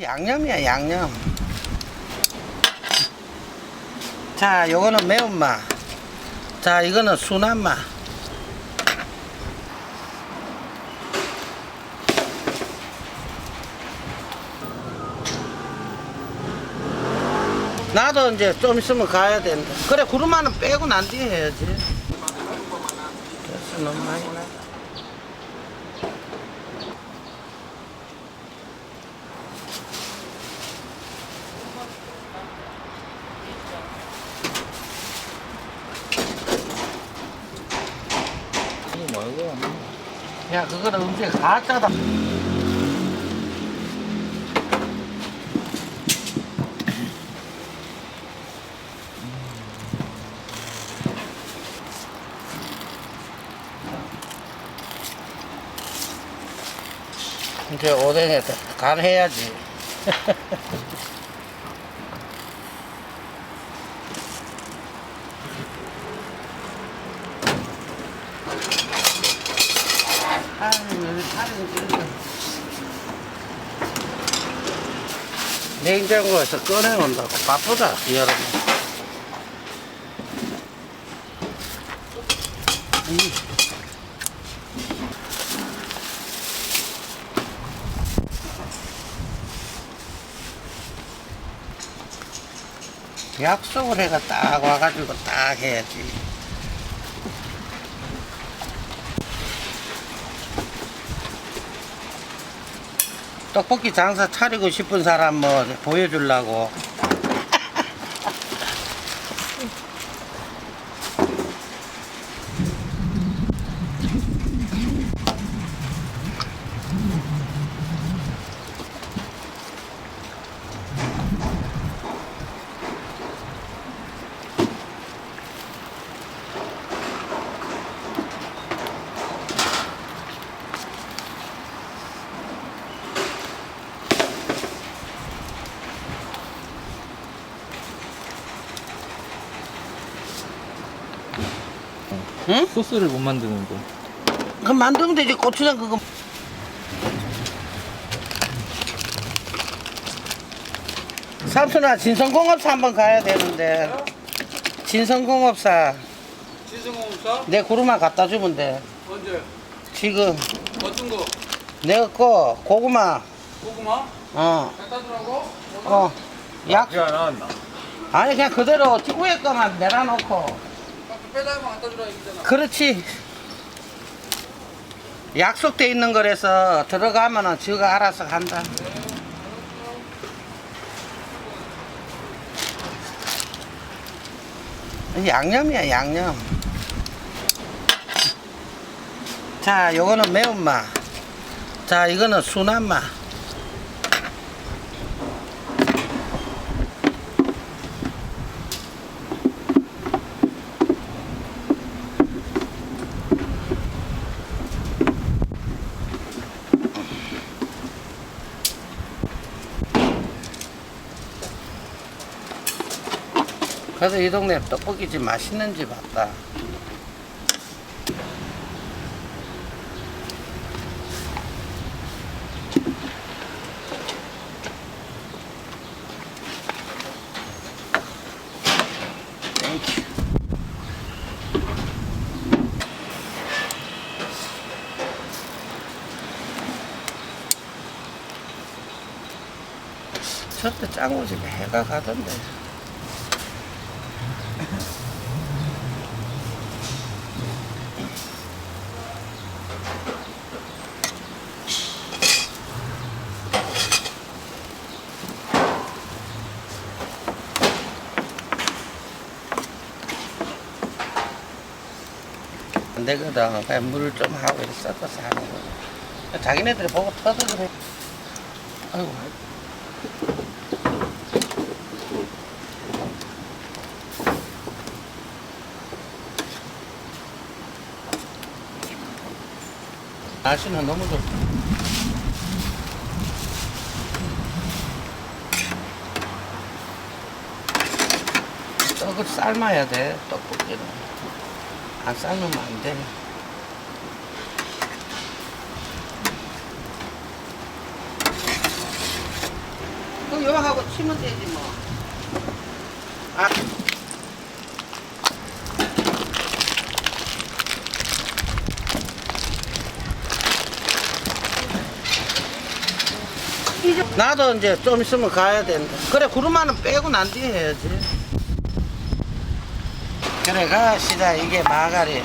양념이야 양념. 자 요거는 매운맛. 자 이거는 순한맛. 나도 이제 좀 있으면 가야 된다 그래 구름만은 빼고 난 뒤에 해야지. 됐어 너무 많이 나 말고 야, 그거는 음식 가짜다. 이제 오뎅에 간해야지. 아유, 살은 찔려. 냉장고에서 꺼내온다고 바쁘다, 이 여름. 약속을 해가 딱 와가지고 딱 해야지. 떡볶이 장사 차리고 싶은 사람 뭐 보여주려고. 응? 소스를 못 만드는 거. 그럼 만들면 되지. 고추장 그거. 삼촌아 진성공업사 한번 가야 되는데. 진성공업사. 지승공사? 내 구루마 갖다 주면 돼. 언제? 지금. 어떤 거? 내가 거 고구마. 고구마? 어. 갖다 주라고? 어. 약 나왔나? 아니 그냥 그대로 위에 거만 내려놓고 빼다가 갖다 주라 얘기잖아. 그렇지. 약속돼 있는 거라서 들어가면은 지가 알아서 간다. 양념이야 양념. 자 요거는 매운맛. 자 이거는 순한맛 그래서 이 동네 떡볶이집 맛있는 집 왔다. 땡큐 저때 짱구집에 해가 가던데 되거든. 그냥 물을 좀 하고 이렇게 섞어서 하는 거. 자기네들이 보고 터득을 해. 아이고. 날씨는 너무 좋다. 떡을 삶아야 돼, 떡볶이는. 안 삶으면 안 돼. 요 하고 치면 되지 뭐. 아. 나도 이제 좀 있으면 가야 된다. 그래, 구름만은 빼고 난 뒤에 해야지. 그래, 가, 시작. 이게 마가리.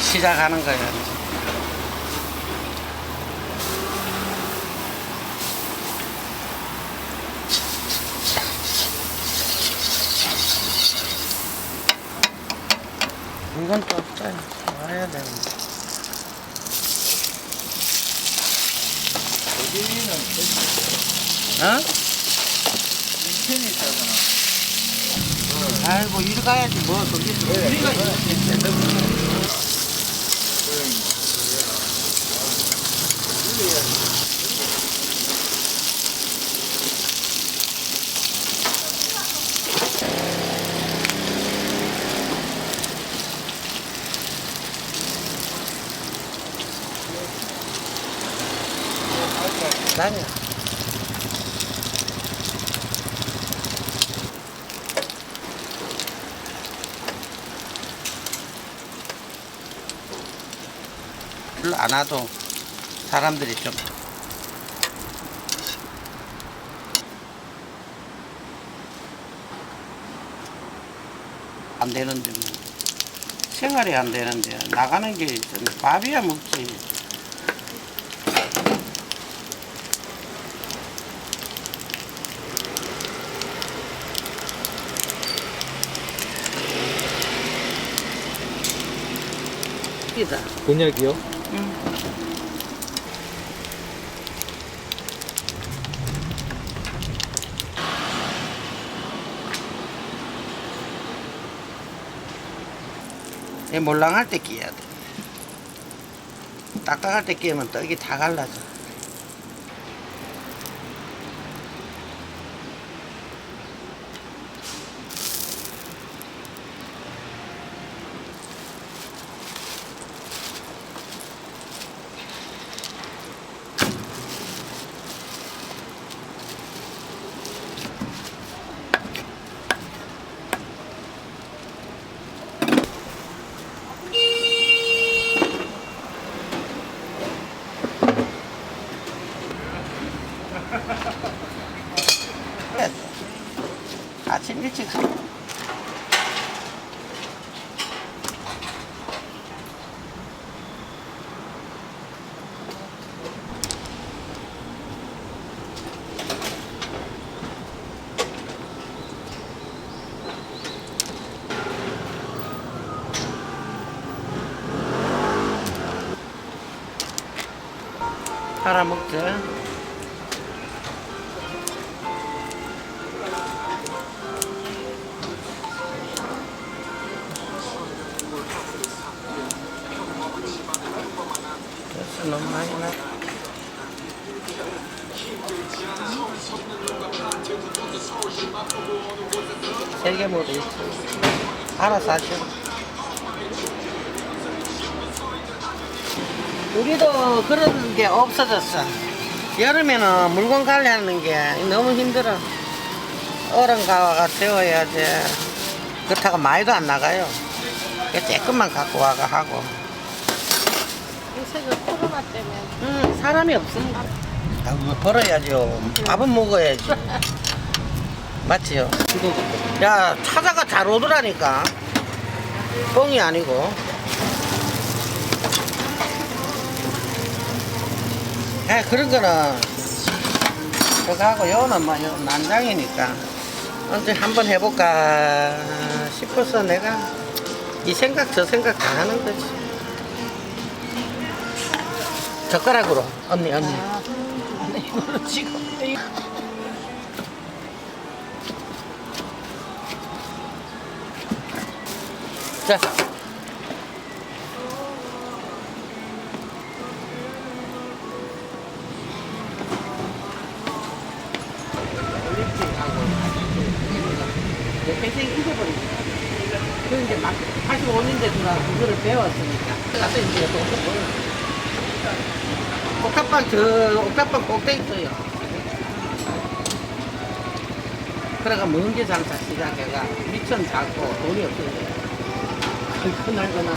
시작하는 거야. 이제. 이건 또 없어요. 와야 되는데. 여기는 어? 인천이 있잖아. 아이고, 이리 가야지, 뭐, 저기. 우리가 다녀. 별로 안 와도 사람들이 좀 안 되는데 뭐. 생활이 안 되는데 나가는 게 있어. 밥이야 먹지. 이다. 곤약이요? 이 몰랑할 때 끼야 돼. 딱딱할 때 끼면 떡이 다 갈라져. 아침 일찍 가. 팔아 먹자. 너무 많이 나. 세개 먹어도 있어. 알아서 하셔. 우리도 그런 게 없어졌어. 여름에는 물건 관리하는 게 너무 힘들어. 얼음 가와가 세워야지. 그렇다고 많이도 안 나가요. 조금만 갖고 와가 하고. 요새 그 코로나 때문에 응, 사람이 없으니까. 아, 그거 벌어야죠. 밥은 먹어야지. 맞지요? 야, 찾아가 잘 오더라니까. 뻥이 아니고. 에 그런 거는 그거 하고 요는 뭐 요 난장이니까 언제 한번 해볼까 싶어서 내가 이 생각 저 생각 다 하는 거지. 젓가락으로 언니 언니. 이걸로 지금 자. 평생 잊어버리고. 그 이제 막 85년대 들어 그거를 배웠으니까. 가서 이제 또 옥탑방 저 옥탑방 꼭대 있어요. 그래가 먼게 장사 시작해가 미천 작고 돈이 없어요. 큰 날거나.